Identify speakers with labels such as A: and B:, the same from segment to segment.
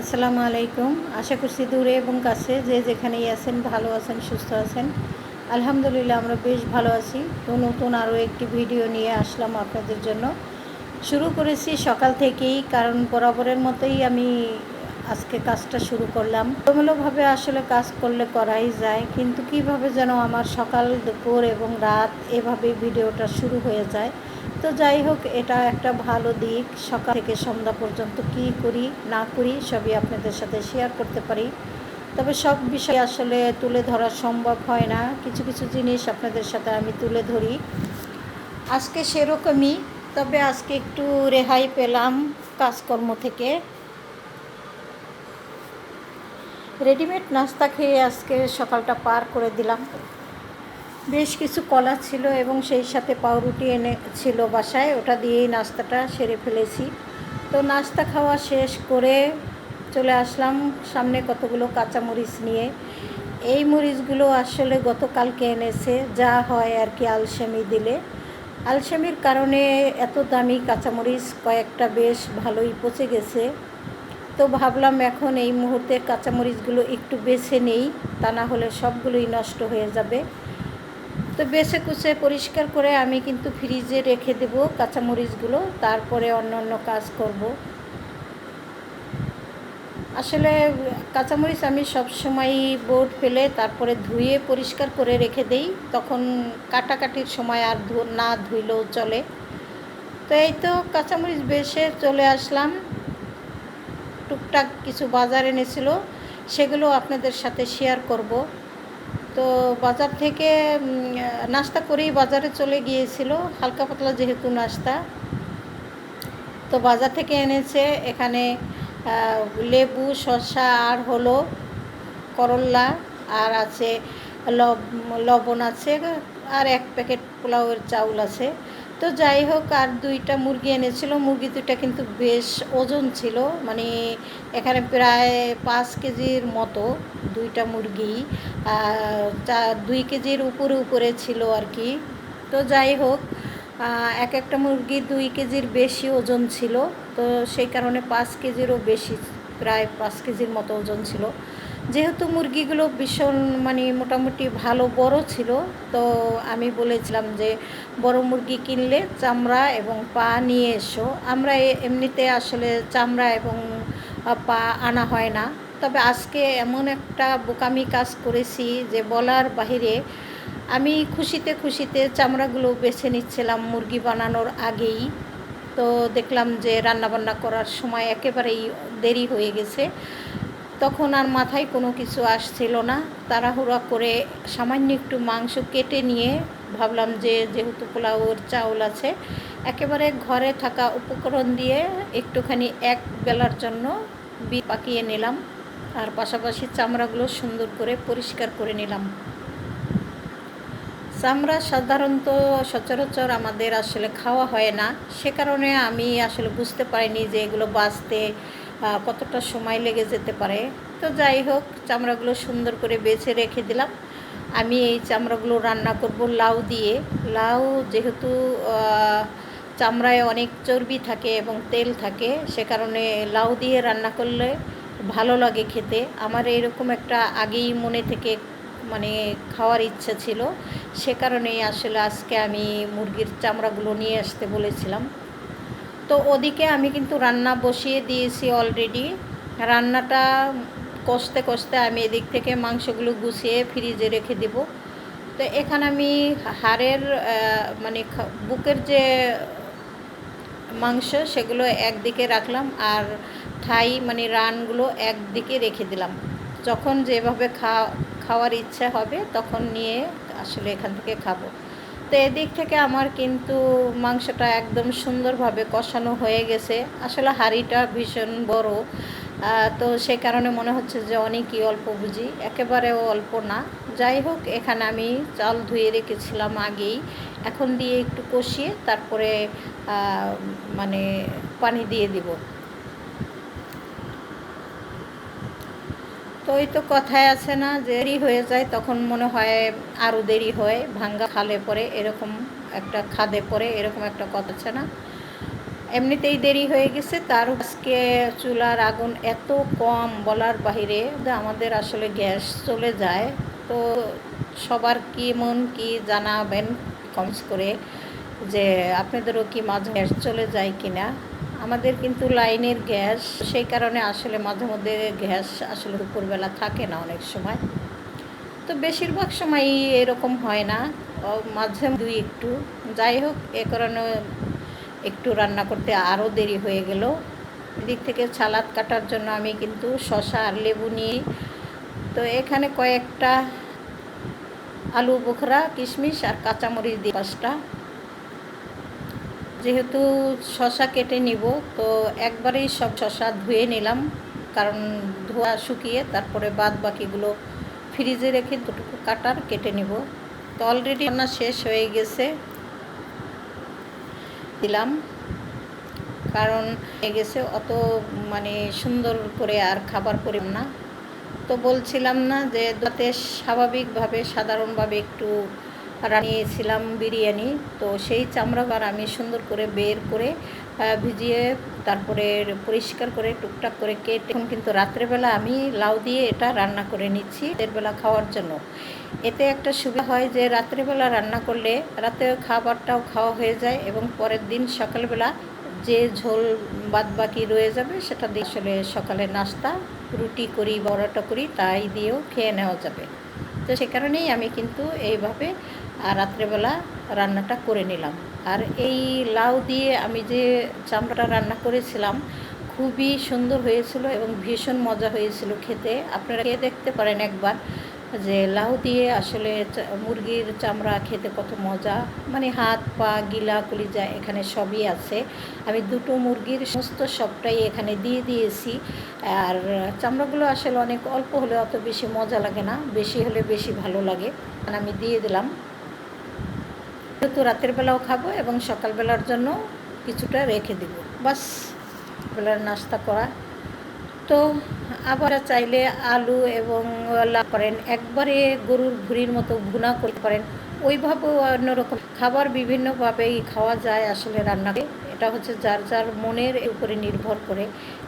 A: আসসালামু আলাইকুম। আশা করছি দূরে এবং কাছে যে যেখানেই আছেন, ভালো আছেন, সুস্থ আছেন। আলহামদুলিল্লাহ আমরা বেশ ভালো আছি। তো নতুন আরও একটি ভিডিও নিয়ে আসলাম আপনাদের জন্য। শুরু করেছি সকাল থেকেই, কারণ বরাবরের মতোই আমি আজকে কাজটা শুরু করলাম। প্রমূলভাবে আসলে কাজ করলে করাই যায়, কিন্তু কীভাবে যেন আমার সকাল, দুপুর এবং রাত এভাবে ভিডিওটা শুরু হয়ে যায় তো যাই হোক, এটা একটা ভালো দিক। সকাল থেকে সন্ধ্যা পর্যন্ত কি করি, না করি, সবই আপনাদের সাথে শেয়ার করতে পারি। তবে সব বিষয় আসলে তুলে ধরা সম্ভব হয় না। কিছু কিছু জিনিস আপনাদের সাথে আমি তুলে ধরি। আজকে সেরকমই, তবে আজকে একটু রেহাই পেলাম কাজকর্ম থেকে। রেডিমেড নাস্তা খেয়ে আজকে সকালটা পার করে দিলাম। বেশ কিছু কলা ছিল এবং সেই সাথে পাউরুটি এনে ছিল বাসায়। ওটা দিয়েই নাস্তাটা সেরে ফেলেছি। তো নাস্তা খাওয়া শেষ করে চলে আসলাম সামনে কতগুলো কাঁচামরিচ নিয়ে। এই মরিচগুলো আসলে গতকালকে এনেছে, যা হয় আর কি আলসেমি দিলে। আলসেমির কারণে এত দামি কাঁচামরিচ কয়েকটা বেশ ভালোই পচে গেছে। তো ভাবলাম এখন এই মুহূর্তে কাঁচামরিচগুলো একটু বেছে নেই, তা না হলে সবগুলোই নষ্ট হয়ে যাবে। তো বেছে কুচে পরিষ্কার করে আমি কিন্তু ফ্রিজে রেখে দেব কাঁচামরিচগুলো, তারপরে অন্য অন্য কাজ করব। আসলে কাঁচামরিচ আমি সবসময় বোর্ড ফেলে তারপরে ধুয়ে পরিষ্কার করে রেখে দেই, তখন কাটাকাটির সময় আর না ধুইলেও চলে। তো এই তো কাঁচামরিচ বেছে চলে আসলাম। টুকটাক কিছু বাজার এনেছিল, সেগুলো আপনাদের সাথে শেয়ার করব। তো বাজার থেকে নাস্তা করেই বাজারে চলে গিয়েছিল, হালকা পাতলা যেহেতু নাস্তা। তো বাজার থেকে এনেছে এখানে লেবু, শসা, আর হলো করল্লা আর আছে লবণ আছে, আর এক প্যাকেট পোলাওয়ের চাউল আছে। তো যাই হোক, আর দুইটা মুরগি এনেছিল। মুরগি দুইটা কিন্তু বেশ ওজন ছিল মানে এখানে প্রায় পাঁচ কেজির মতো দুইটা মুরগি। দুই কেজির উপরে উপরে ছিল আর কি। তো যাই হোক এক একটা মুরগি দুই কেজির বেশি ওজন ছিল। তো সেই কারণে পাঁচ কেজিরও বেশি, প্রায় পাঁচ কেজির মতো ওজন ছিল। যেহেতু মুরগিগুলো ভীষণ মানে মোটামুটি ভালো, বড় ছিল, তো আমি বলেছিলাম যে বড় মুরগি কিনলে চামড়া এবং পা নিয়ে এসো। আমরা এমনিতে আসলে চামড়া এবং পা আনা হয় না। তবে আজকে এমন একটা বোকামি কাজ করেছি যে বলার বাহিরে আমি খুশিতে খুশিতে চামড়াগুলো বেছে নিচ্ছিলাম মুরগি বানানোর আগেই। তো দেখলাম যে রান্নাবান্না করার সময় একেবারেই দেরি হয়ে গেছে। তখন আর মাথায় কোনো কিছু আসছিল না। তাড়াহুড়া করে সামান্য একটু মাংস কেটে নিয়ে ভাবলাম যে যেহেতু পোলাওর চাউল আছে, একেবারে ঘরে থাকা উপকরণ দিয়ে একটুখানি এক বেলার জন্য বি পাকিয়ে নিলাম আর পাশাপাশি চামড়াগুলো সুন্দর করে পরিষ্কার করে নিলাম। চামড়া সাধারণত সচরাচর আমাদের আসলে খাওয়া হয় না। সে কারণে আমি আসলে বুঝতে পারিনি যে এগুলো বাঁচতে কতটা সময় লেগে যেতে পারে। তো যাই হোক, চামড়াগুলো সুন্দর করে বেছে রেখে দিলাম। আমি এই চামড়াগুলো রান্না করব লাউ দিয়ে। লাউ যেহেতু চামড়ায় অনেক চর্বি থাকে এবং তেল থাকে, সে কারণে লাউ দিয়ে রান্না করলে ভালো লাগে খেতে। আমার এরকম একটা আগেই মনে থেকে মানে খাওয়ার ইচ্ছা ছিল, সে কারণেই আসলে আজকে আমি মুরগির চামড়াগুলো নিয়ে আসতে বলেছিলাম। তো ওদিকে আমি কিন্তু রান্না বসিয়ে দিয়েছি অলরেডি রান্নাটা কষতে কষতে আমি এদিক থেকে মাংসগুলো গুছিয়ে ফ্রিজে রেখে দেব। তো এখানে আমি হাড়ের মানে বুকের যে মাংস সেগুলো একদিকে রাখলাম আর থাই মানে রানগুলো একদিকে রেখে দিলাম। যখন যেভাবে খাওয়া, খাওয়ার ইচ্ছা হবে তখন নিয়ে আসলে এখান থেকে খাব। তো এদিক থেকে আমার কিন্তু মাংসটা একদম সুন্দরভাবে কষানো হয়ে গেছে। আসলে হাঁড়িটা ভীষণ বড় তো সে কারণে মনে হচ্ছে যে অনেকই অল্প বুঝি, একেবারেও অল্প না। যাই হোক, এখানে আমি চাল ধুয়ে রেখেছিলাম আগেই। এখন দিয়ে একটু কষিয়ে তারপরে মানে পানি দিয়ে দিব। তো ওই তো কথায় আছে না, দেরি হয়ে যায়, তখন মনে হয় আরও দেরি হয়, ভাঙ্গা খালে পরে এরকম একটা খাদে পরে এরকম একটা কথা আছে না। এমনিতেই দেরি হয়ে গেছে, তার আজকে চুলার আগুন এত কম বলার বাহিরে যে আমাদের আসলে গ্যাস চলে যায়। তো সবার কি মন কি জানাবেন কমেন্টস করে যে আপনাদেরও কি মাঝে গ্যাস চলে যায় কি না আমাদের কিন্তু লাইনের গ্যাস, সেই কারণে আসলে মাঝে মধ্যে গ্যাস আসলে দুপুরবেলা থাকে না অনেক সময়। তো বেশিরভাগ সময়ই এরকম হয় না। মাঝে দুই একটু। যাই হোক, এ কারণে একটু রান্না করতে আরও দেরি হয়ে গেল। এদিক থেকে ছালাদ কাটার জন্য আমি কিন্তু শশা আর লেবু নিই তো এখানে কয়েকটা আলু বোখরা, কিশমিশ আর কাঁচামরিচ দিয়ে পাঁচটা। যেহেতু শশা কেটে নিব, তো একবারেই সব শশা ধুয়ে নিলাম। কারণ ধোয়া শুকিয়ে তারপরে বাদ বাকিগুলো ফ্রিজে রেখে দুটুকু কাটার কেটে নিব। তো অলরেডি রান্না শেষ হয়ে গেছে। দিলাম। কারণ হয়ে গেছে অত মানে সুন্দর করে আর খাবার করি না। তো বলছিলাম না যে তাতে স্বাভাবিকভাবে, সাধারণভাবে একটু রানিয়েছিলাম বিরিয়ানি, তো সেই চামড়াবার আমি সুন্দর করে বের করে ভিজিয়ে তারপরে পরিষ্কার করে টুকটাক করে কেটে, এখন কিন্তু রাত্রেবেলা আমি লাউ দিয়ে এটা রান্না করে নিচ্ছি এর বেলা খাওয়ার জন্য। এতে একটা সুবিধা হয় যে রাত্রেবেলা রান্না করলে রাতে খাবারটাও খাওয়া হয়ে যায় এবং পরের দিন সকালবেলা যে ঝোল বাদ বাকি রয়ে যাবে সেটা দিয়ে আসলে সকালে নাস্তা, রুটি করি বড়াটা করি, তাই দিয়েও খেয়ে নেওয়া যাবে। তো সে কারণেই আমি কিন্তু এইভাবে রাত্রেবেলা রান্নাটা করে নিলাম। আর এই লাউ দিয়ে আমি যে চামড়াটা রান্না করেছিলাম, খুবই সুন্দর হয়েছিল এবং ভীষণ মজা হয়েছিল খেতে। আপনারা খেয়ে দেখতে পারেন একবার যে লাউ দিয়ে আসলে মুরগির চামড়া খেতে কত মজা। মানে হাত, পা, গিলা, কলিজা এখানে সবই আছে। আমি দুটো মুরগির সমস্ত সবটাই এখানে দিয়ে দিয়েছি। আর চামড়াগুলো আসলে অনেক অল্প হলে অত বেশি মজা লাগে না, বেশি হলে বেশি ভালো লাগে। আমি দিয়ে দিলাম। যেহেতু রাতের বেলাও খাব এবং সকালবেলার জন্য কিছুটা রেখে দিব। বাস, বেলার নাস্তা করা। তো আবার চাইলে আলু এবং করেন। একবারে গরুর ভুড়ির মতো ভুনা করতে পারেন ওইভাবেও অন্যরকম খাবার বিভিন্নভাবেই খাওয়া যায় আসলে রান্নাকে এটা হচ্ছে যার যার মনের উপরে নির্ভর করে।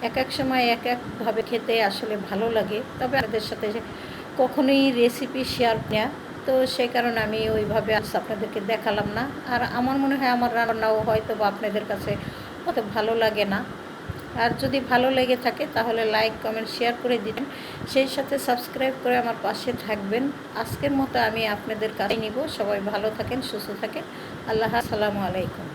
A: এক এক সময় এক একভাবে খেতে আসলে ভালো লাগে। তবে আমাদের সাথে কখনোই রেসিপি শেয়ার নেওয়া তো সেই কারণে আমি ওইভাবে আপনাদেরকে দেখালাম না। আর আমার মনে হয় আমার রান্নাও হয়তো বা আপনাদের কাছে অত ভালো লাগে না। আর যদি ভালো লেগে থাকে তাহলে লাইক, কমেন্ট, শেয়ার করে দিন সেই সাথে সাবস্ক্রাইব করে আমার পাশে থাকবেন। আজকের মতো আমি আপনাদের কাছে নিব। সবাই ভালো থাকেন, সুস্থ থাকেন। আল্লাহ আসসালামু আলাইকুম।